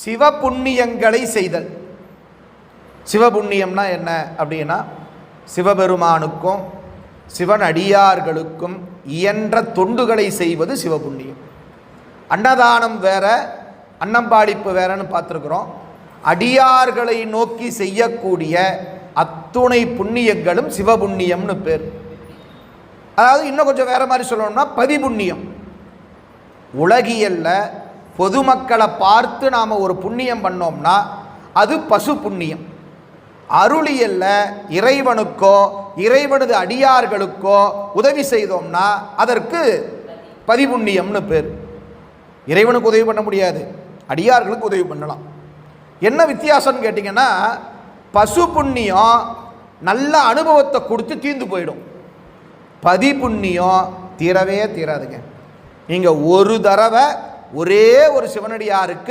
சிவபுண்ணியங்களை செய்தல். சிவபுண்ணியம்னா என்ன அப்படின்னா சிவபெருமானுக்கும் சிவன் அடியார்களுக்கும் இயன்ற தொண்டுகளை செய்வது சிவபுண்ணியம். அன்னதானம் வேற அன்னம்பாடிப்பு வேறன்னு பார்த்துருக்குறோம். அடியார்களை நோக்கி செய்யக்கூடிய அத்துணை புண்ணியங்களும் சிவபுண்ணியம்னு பேர். அதாவது இன்னும் கொஞ்சம் வேற மாதிரி சொல்லணும்னா பதிபுண்ணியம். உலகியல்ல பொதுமக்களை பார்த்து நாம் ஒரு புண்ணியம் பண்ணோம்னா அது பசு புண்ணியம். அருளியல்ல இறைவனுக்கோ இறைவனது அடியார்களுக்கோ உதவி செய்தோம்னா அதற்கு பதிபுண்ணியம்னு பேர். இறைவனுக்கு உதவி பண்ண முடியாது அடியார்களுக்கு உதவி பண்ணலாம். என்ன வித்தியாசம்னு கேட்டிங்கன்னா பசு புண்ணியம் நல்ல அனுபவத்தை கொடுத்து தீர்ந்து போயிடும். பதி புண்ணியம் தீரவே தீராதுங்க. நீங்கள் ஒரு தடவை ஒரே ஒரு சிவனடியாருக்கு